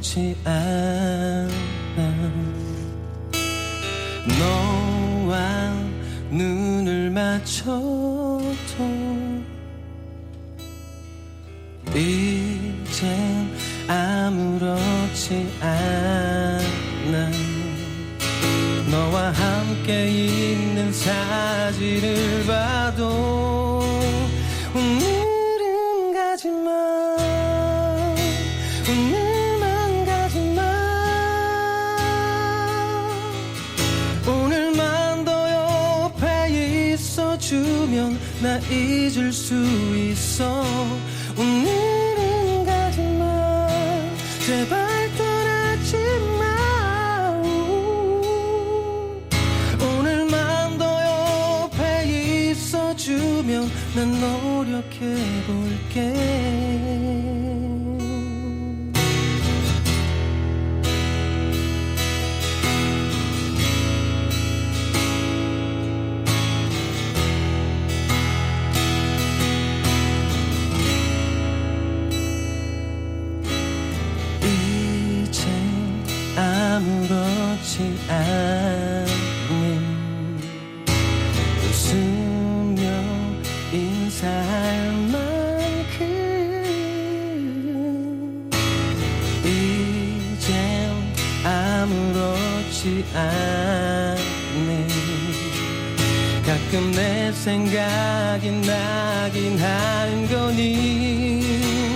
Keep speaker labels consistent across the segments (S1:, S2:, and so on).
S1: 쉽지 않아. 너와 눈을 맞춰도 이젠 아무렇지 않아. 너와 함께 있는 사진을 봐도 오늘은 가지마 오늘 나 잊을 수 있어. 오늘은 가지마 제발 떠나지마 오늘만 더 옆에 있어주면 난 노력해볼게 아무렇지 않은 웃으며 인사할 만큼 이젠 아무렇지 않네. 가끔 내 생각이 나긴 하는 거니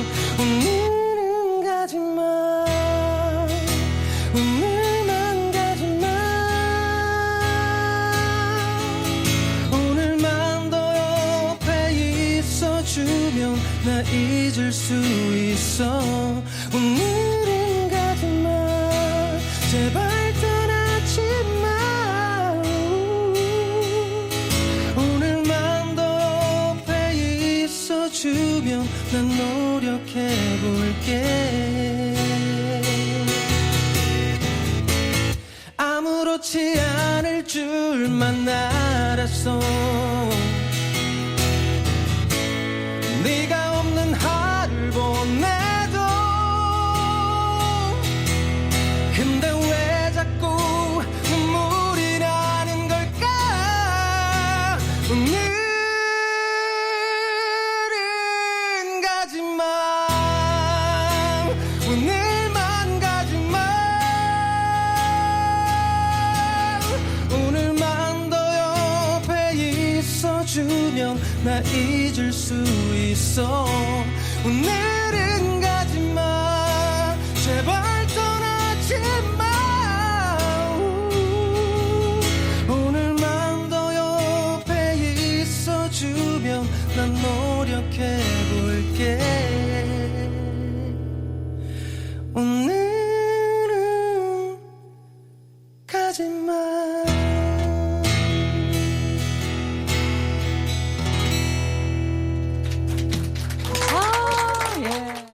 S1: 나 잊을 수 있어. 오늘은 가지마. 제발 떠나지마. 오늘만 더 옆에 있어주면 난 노력해볼게. 아무렇지 않을 줄만 알았어 있어주면 나 잊을 수 있어. 오늘은 가지마. 제발 떠나지 마. 오늘만 더 옆에 있어주면 난 노력해볼게. 오늘